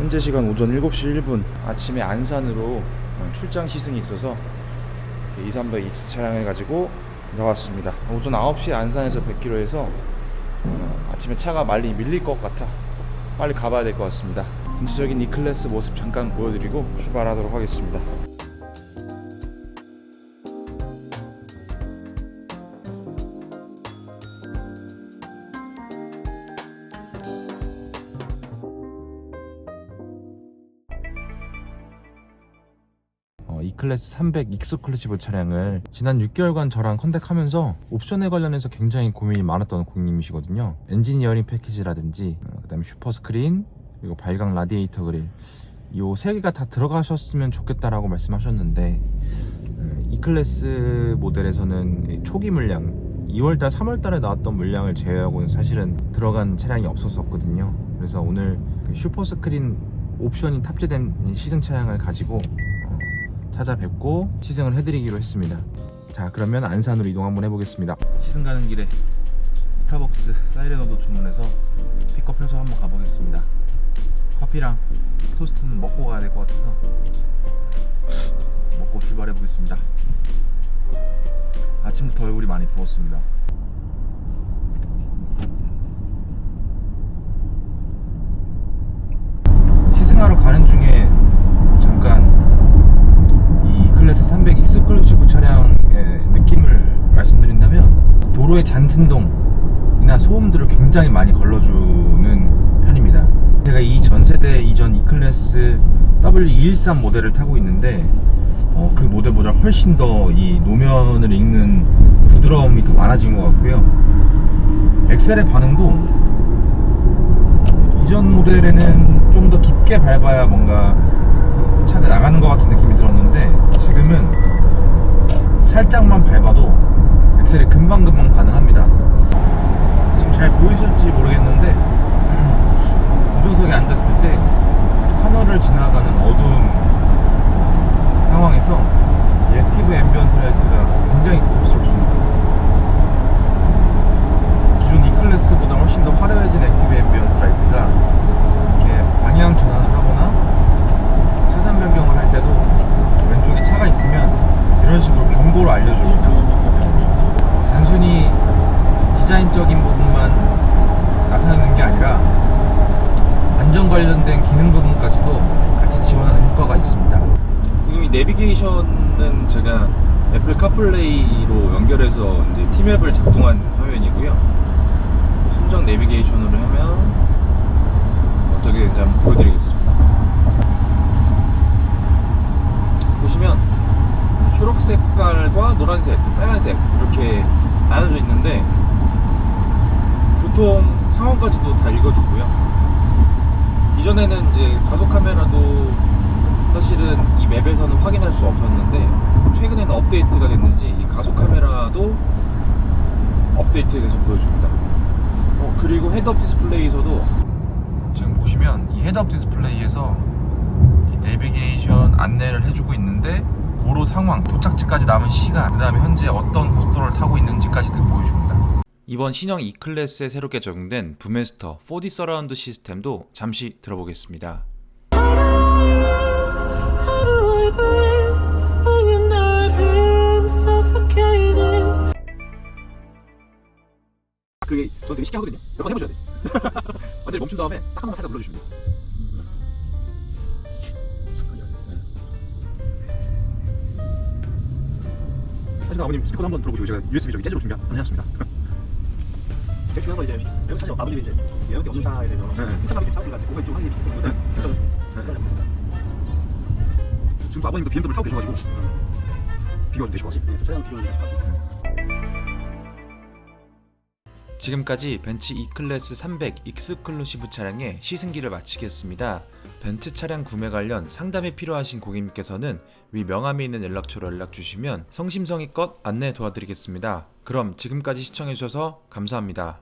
현재 시간 오전 7시 1분 아침에 안산으로 출장 시승이 있어서 230 X 차량을 가지고 나왔습니다. 오전 9시에 안산에서 100km에서 아침에 차가 많이 밀릴 것 같아 빨리 가봐야 될 것 같습니다. 전체적인 이 클래스 모습 잠깐 보여드리고 출발하도록 하겠습니다. E클래스 300 익스클루시브 차량을 지난 6개월간 저랑 컨택하면서 옵션에 관련해서 굉장히 고민이 많았던 고객님이시거든요. 엔지니어링 패키지라든지 어, 그다음에 슈퍼 스크린 그리고 발광 라디에이터 그릴 이 세 개가 다 들어가셨으면 좋겠다라고 말씀하셨는데 어, E클래스 모델에서는 이 초기 물량 2월달, 3월달에 나왔던 물량을 제외하고는 사실은 들어간 차량이 없었었거든요. 그래서 오늘 그 슈퍼 스크린 옵션이 탑재된 시승 차량을 가지고 어, 찾아뵙고 시승을 해드리기로 했습니다. 자 그러면 안산으로 이동 한번 해보겠습니다. 시승 가는 길에 스타벅스 사이레너도 주문해서 픽업해서 한번 가보겠습니다. 커피랑 토스트는 먹고 가야 될 것 같아서 먹고 출발해 보겠습니다. 아침부터 얼굴이 많이 부었습니다. 시승하러 가는 중에 잠깐 이 클래스 300 익스클루시브 차량의 느낌을 말씀드린다면 도로의 잔진동이나 소음들을 굉장히 많이 걸러주는 편입니다. 제가 이 전세대 이전 E클래스 W213 모델을 타고 있는데 어, 그 모델보다 훨씬 더 이 노면을 읽는 부드러움이 더 많아진 것 같고요. 엑셀의 반응도 이전 모델에는 좀 더 깊게 밟아야 뭔가 차가 나가는 것 같은 느낌이 들었는데 지금은 살짝만 밟아도 엑셀이 금방금방 반응합니다. 지금 잘 보이실지 모르겠는데 운전석에 앉았을 때 터널을 지나가는 어두운 상황에서 이 액티브 앰비언트 라이트가 굉장히 고급스럽습니다. 기존 E클래스보다 훨씬 더 화려해진 액티브 앰비언트 라이트가 이렇게 방향 전환을 하거나 차선 변경을 할 때도 왼쪽에 차가 있으면 이런 식으로 경고를 알려줍니다. 단순히 디자인적인 부분만 나타내는 게 아니라 안전 관련된 기능 부분까지도 같이 지원하는 효과가 있습니다. 이 내비게이션은 제가 애플 카플레이로 연결해서 이제 티맵을 작동한 화면이고요. 순정 내비게이션으로 하면 어떻게 되는지 한번 보여드리겠습니다. 보시면 초록 색깔과 노란색, 빨간색 이렇게 나눠져 있는데 교통 상황까지도 다 읽어주고요. 이전에는 이제 가속 카메라도 사실은 이 맵에서는 확인할 수 없었는데 최근에는 업데이트가 됐는지 이 가속 카메라도 업데이트돼서 보여줍니다. 어, 그리고 헤드업 디스플레이에서도 지금 보시면 이 헤드업 디스플레이에서 이 내비게이션 안내를 해주고 있는데 도로 상황, 도착지까지 남은 시간, 그 다음에 현재 어떤 고속도로를 타고 있는지까지 다 보여줍니다. 이번 신형 E클래스에 새롭게 적용된 부메스터 4D 서라운드 시스템도 잠시 들어보겠습니다. 그게 저 되게 쉽게 하거든요. 몇 번 해보셔야 돼. 완전히 멈춘 다음에 딱 한 번만 살짝 눌러주시면 돼요. 사실 아버님 스피커 한번 들어보시고 제가 USB 저기 재즈로 준비 안 해놨습니다. 제일 중요한 건 이제 매운 차죠. 아버님이 이제 게 없는 차에 대해서 네. 승차감이 괜찮으니까 몸에 좀 한입 지금 또 아버님도 BMW 타고 계셔가지고 비교가 좀 되실 것 같습니다. 차량 비교는 좀 지금까지 벤츠 E클래스 300 익스클루시브 차량의 시승기를 마치겠습니다. 벤츠 차량 구매 관련 상담이 필요하신 고객님께서는 위 명함에 있는 연락처로 연락 주시면 성심성의껏 안내 도와드리겠습니다. 그럼 지금까지 시청해주셔서 감사합니다.